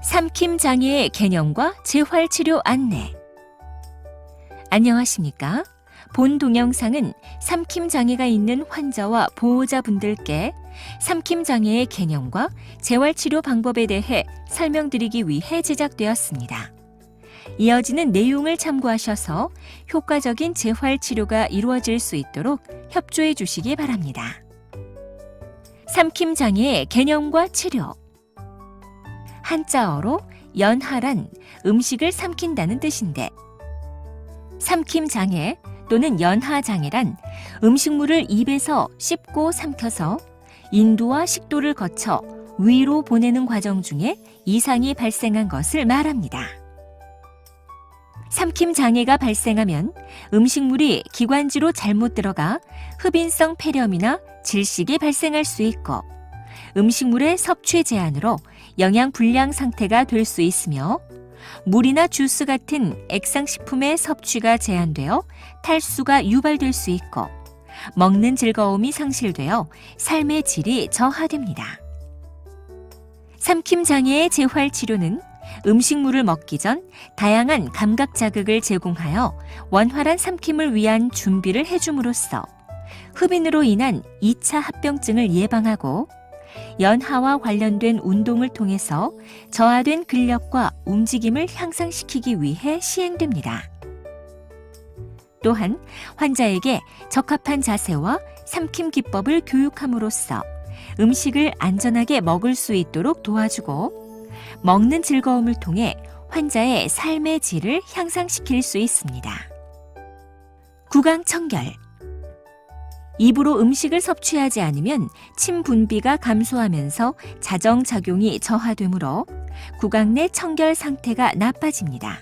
삼킴 장애의 개념과 재활 치료 안내. 안녕하십니까? 본 동영상은 삼킴 장애가 있는 환자와 보호자분들께 삼킴 장애의 개념과 재활 치료 방법에 대해 설명드리기 위해 제작되었습니다. 이어지는 내용을 참고하셔서 효과적인 재활 치료가 이루어질 수 있도록 협조해 주시기 바랍니다. 삼킴 장애의 개념과 치료. 한자어로 연하란 음식을 삼킨다는 뜻인데 삼킴 장애 또는 연하 장애란 음식물을 입에서 씹고 삼켜서 인두와 식도를 거쳐 위로 보내는 과정 중에 이상이 발생한 것을 말합니다. 삼킴 장애가 발생하면 음식물이 기관지로 잘못 들어가 흡인성 폐렴이나 질식이 발생할 수 있고 음식물의 섭취 제한으로 영양 불량 상태가 될 수 있으며 물이나 주스 같은 액상식품의 섭취가 제한되어 탈수가 유발될 수 있고 먹는 즐거움이 상실되어 삶의 질이 저하됩니다. 삼킴 장애의 재활 치료는 음식물을 먹기 전 다양한 감각 자극을 제공하여 원활한 삼킴을 위한 준비를 해줌으로써 흡인으로 인한 2차 합병증을 예방하고 연하와 관련된 운동을 통해서 저하된 근력과 움직임을 향상시키기 위해 시행됩니다. 또한 환자에게 적합한 자세와 삼킴 기법을 교육함으로써 음식을 안전하게 먹을 수 있도록 도와주고 먹는 즐거움을 통해 환자의 삶의 질을 향상시킬 수 있습니다. 구강 청결 입으로 음식을 섭취하지 않으면 침 분비가 감소하면서 자정 작용이 저하되므로 구강 내 청결 상태가 나빠집니다.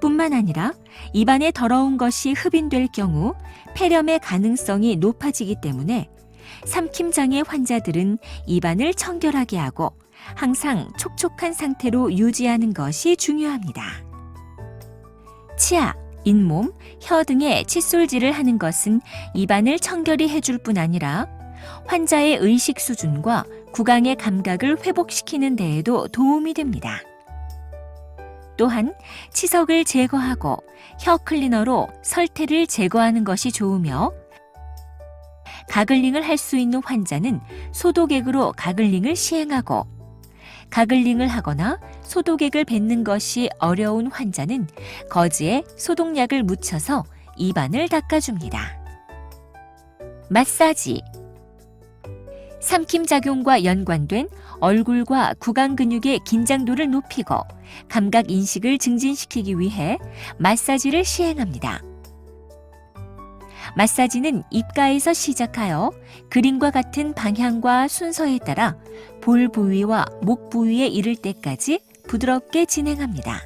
뿐만 아니라 입안에 더러운 것이 흡인될 경우 폐렴의 가능성이 높아지기 때문에 삼킴 장애 환자들은 입안을 청결하게 하고 항상 촉촉한 상태로 유지하는 것이 중요합니다. 치아, 잇몸, 혀 등의 칫솔질을 하는 것은 입안을 청결히 해줄 뿐 아니라 환자의 의식 수준과 구강의 감각을 회복시키는 데에도 도움이 됩니다. 또한 치석을 제거하고 혀 클리너로 설태를 제거하는 것이 좋으며 가글링을 할 수 있는 환자는 소독액으로 가글링을 시행하고 가글링을 하거나 소독액을 뱉는 것이 어려운 환자는 거즈에 소독약을 묻혀서 입안을 닦아줍니다. 마사지 삼킴 작용과 연관된 얼굴과 구강 근육의 긴장도를 높이고 감각 인식을 증진시키기 위해 마사지를 시행합니다. 마사지는 입가에서 시작하여 그림과 같은 방향과 순서에 따라 볼 부위와 목 부위에 이를 때까지 부드럽게 진행합니다.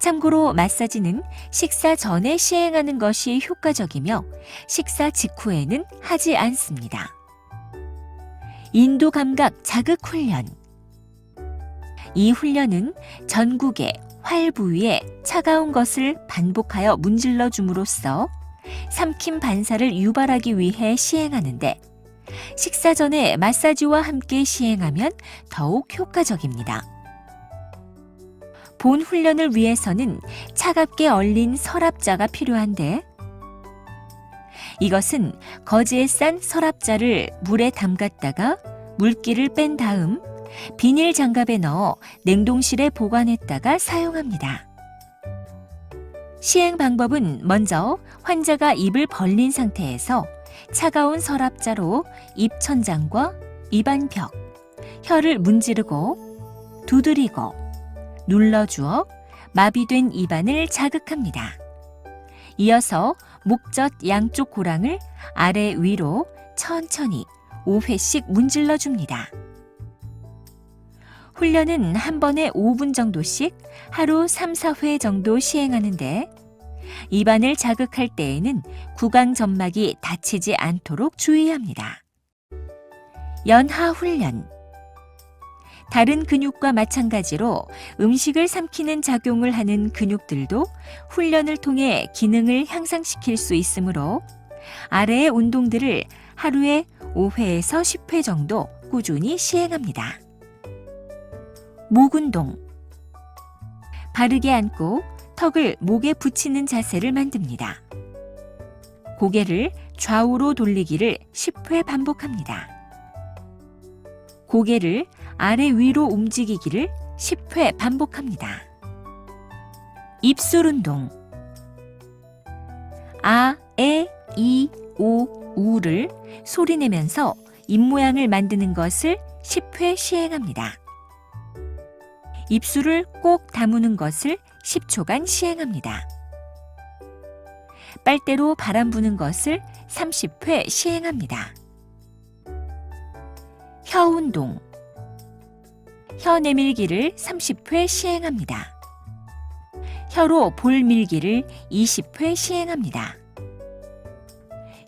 참고로 마사지는 식사 전에 시행하는 것이 효과적이며 식사 직후에는 하지 않습니다. 인도 감각 자극 훈련. 이 훈련은 전국의 활 부위에 차가운 것을 반복하여 문질러 줌으로써 삼킴 반사를 유발하기 위해 시행하는데 식사 전에 마사지와 함께 시행하면 더욱 효과적입니다. 본 훈련을 위해서는 차갑게 얼린 서랍자가 필요한데 이것은 거즈에 싼 서랍자를 물에 담갔다가 물기를 뺀 다음 비닐 장갑에 넣어 냉동실에 보관했다가 사용합니다. 시행 방법은 먼저 환자가 입을 벌린 상태에서 차가운 서랍자로 입 천장과 입안벽, 혀를 문지르고 두드리고 눌러주어 마비된 입안을 자극합니다. 이어서 목젖 양쪽 고랑을 아래 위로 천천히 5회씩 문질러 줍니다. 훈련은 한 번에 5분 정도씩 하루 3, 4회 정도 시행하는데 입안을 자극할 때에는 구강 점막이 다치지 않도록 주의합니다. 연하 훈련 다른 근육과 마찬가지로 음식을 삼키는 작용을 하는 근육들도 훈련을 통해 기능을 향상시킬 수 있으므로 아래의 운동들을 하루에 5회에서 10회 정도 꾸준히 시행합니다. 목 운동. 바르게 앉고 턱을 목에 붙이는 자세를 만듭니다. 고개를 좌우로 돌리기를 10회 반복합니다. 고개를 아래 위로 움직이기를 10회 반복합니다. 입술 운동. 아, 에, 이, 오, 우를 소리 내면서 입 모양을 만드는 것을 10회 시행합니다. 입술을 꼭 다무는 것을 10초간 시행합니다. 빨대로 바람 부는 것을 30회 시행합니다. 혀 운동. 혀 내밀기를 30회 시행합니다. 혀로 볼 밀기를 20회 시행합니다.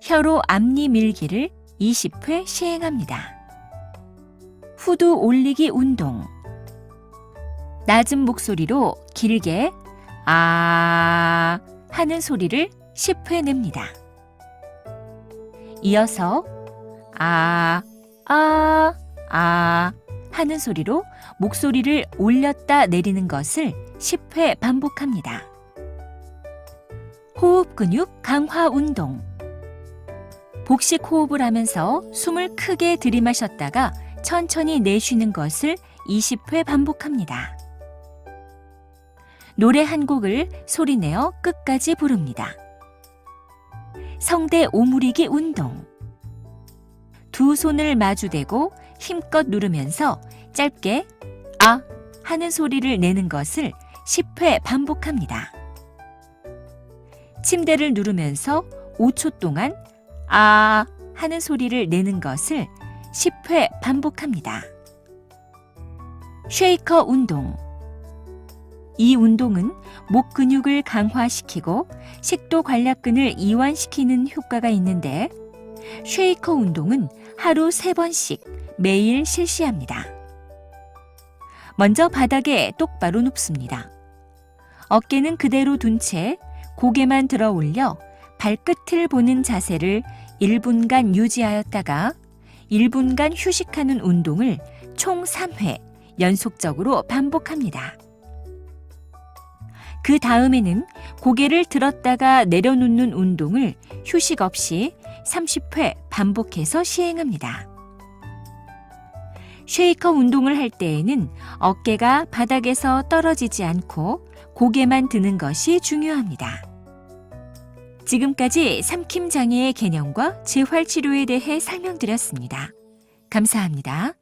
혀로 앞니 밀기를 20회 시행합니다. 후두 올리기 운동. 낮은 목소리로 길게 아 하는 소리를 10회 냅니다. 이어서 아, 아, 아 하는 소리로 목소리를 올렸다 내리는 것을 10회 반복합니다. 호흡 근육 강화 운동. 복식 호흡을 하면서 숨을 크게 들이마셨다가 천천히 내쉬는 것을 20회 반복합니다. 노래 한 곡을 소리내어 끝까지 부릅니다. 성대 오므리기 운동. 두 손을 마주대고 힘껏 누르면서 짧게 아 하는 소리를 내는 것을 10회 반복합니다. 침대를 누르면서 5초 동안 아 하는 소리를 내는 것을 10회 반복합니다. 쉐이커 운동. 이 운동은 목 근육을 강화시키고 식도 관략근을 이완시키는 효과가 있는데 쉐이커 운동은 하루 3번씩 매일 실시합니다. 먼저 바닥에 똑바로 눕습니다. 어깨는 그대로 둔 채 고개만 들어 올려 발끝을 보는 자세를 1분간 유지하였다가 1분간 휴식하는 운동을 총 3회 연속적으로 반복합니다. 그 다음에는 고개를 들었다가 내려놓는 운동을 휴식 없이 30회 반복해서 시행합니다. 쉐이커 운동을 할 때에는 어깨가 바닥에서 떨어지지 않고 고개만 드는 것이 중요합니다. 지금까지 삼킴 장애의 개념과 재활 치료에 대해 설명드렸습니다. 감사합니다.